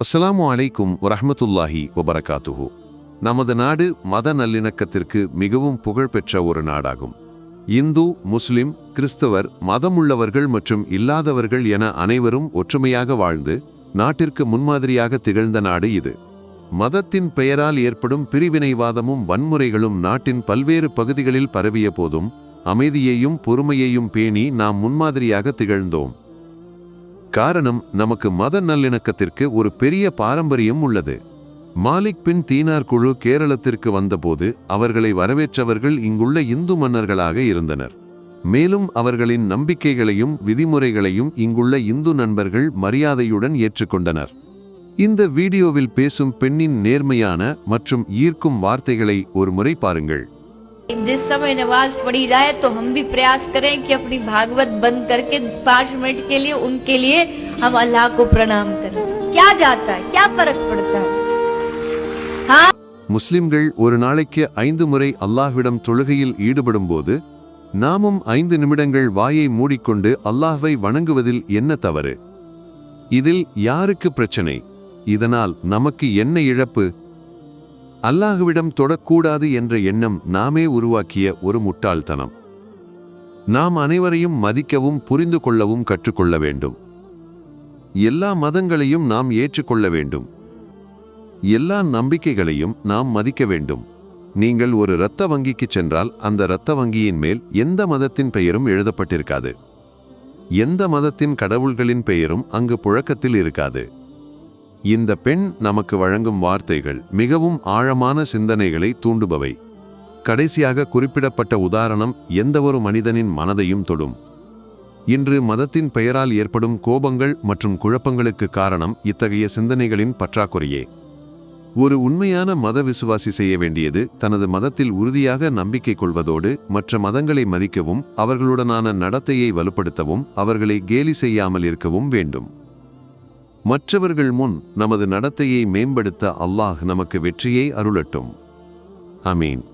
அஸ்லாம் அலைக்கும் வரஹ்மத்துல்லாஹி வபரகாத்துஹு. நமது நாடு மத நல்லிணக்கத்திற்கு மிகவும் புகழ்பெற்ற ஒரு நாடாகும். இந்து முஸ்லிம் கிறிஸ்தவர் மதமுள்ளவர்கள் மற்றும் இல்லாதவர்கள் என அனைவரும் ஒற்றுமையாக வாழ்ந்து நாட்டிற்கு முன்மாதிரியாக திகழ்ந்த நாடு இது. மதத்தின் பெயரால் ஏற்படும் பிரிவினைவாதமும் வன்முறைகளும் நாட்டின் பல்வேறு பகுதிகளில் பரவிய போதும் அமைதியையும் பொறுமையையும் பேணி நாம் முன்மாதிரியாக திகழ்ந்தோம். காரணம் நமக்கு மத நல்லிணக்கத்திற்கு ஒரு பெரிய பாரம்பரியம் உள்ளது. மாலிக் பின் தீனார் குழு கேரளத்திற்கு வந்தபோது அவர்களை வரவேற்றவர்கள் இங்குள்ள இந்து மன்னர்களாக இருந்தனர். மேலும் அவர்களின் நம்பிக்கைகளையும் விதிமுறைகளையும் இங்குள்ள இந்து நண்பர்கள் மரியாதையுடன் ஏற்றுக்கொண்டனர். இந்த வீடியோவில் பேசும் பெண்ணின் நேர்மையான மற்றும் ஈர்க்கும் வார்த்தைகளை ஒருமுறை பாருங்கள். जिस समय नमाज पढ़ी जाए तो हम भी प्रयास करें कि अपनी भागवत बंद करके पाँच मिनट के लिए उनके लिए हम अल्लाह को प्रणाम करें क्या जाता है क्या फर्क पड़ता है हाँ முஸ்லிம்கள் ஒரு நாளைக்கு ஐந்து முறை அல்லாஹ்விடம் தொழுகையில் ஈடுபடும்போது நாமும் ஐந்து நிமிடங்கள் வாயை மூடிக்கொண்டு அல்லாஹ்வை வணங்குவதில் என்ன தவறு இதில் யாருக்கு பிரச்சனை இதனால் நமக்கு என்ன இழப்பு அல்லாஹுவிடம் தொடக்கூடாது என்ற எண்ணம் நாமே உருவாக்கிய ஒரு முட்டாள்தனம். நாம் அனைவரையும் மதிக்கவும் புரிந்து கொள்ளவும் கற்றுக்கொள்ள வேண்டும். எல்லா மதங்களையும் நாம் ஏற்றுக்கொள்ள வேண்டும். எல்லா நம்பிக்கைகளையும் நாம் மதிக்க வேண்டும். நீங்கள் ஒரு இரத்த வங்கிக்கு சென்றால் அந்த இரத்த வங்கியின் மேல் எந்த மதத்தின் பெயரும் எழுதப்பட்டிருக்காது. எந்த மதத்தின் கடவுள்களின் பெயரும் அங்கு புழக்கத்தில் இருக்காது. இந்த பெண் நமக்கு வழங்கும் வார்த்தைகள் மிகவும் ஆழமான சிந்தனைகளை தூண்டுபவை. கடைசியாக குறிப்பிடப்பட்ட உதாரணம் எந்தவொரு மனிதனின் மனதையும் தொடும். இன்று மதத்தின் பெயரால் ஏற்படும் கோபங்கள் மற்றும் குழப்பங்களுக்கு காரணம் இத்தகைய சிந்தனைகளின் பற்றாக்குறையே. ஒரு உண்மையான மத விசுவாசி செய்ய வேண்டியது தனது மதத்தில் உறுதியாக நம்பிக்கை கொள்வதோடு மற்ற மதங்களை மதிக்கவும் அவர்களுடனான நடத்தையை வலுப்படுத்தவும் அவர்களை கேலி செய்யாமல் இருக்கவும் வேண்டும். மற்றவர்கள் முன் நமது நடத்தையை மேம்படுத்த அல்லாஹ் நமக்கு வெற்றியை அருளட்டும். அமீன்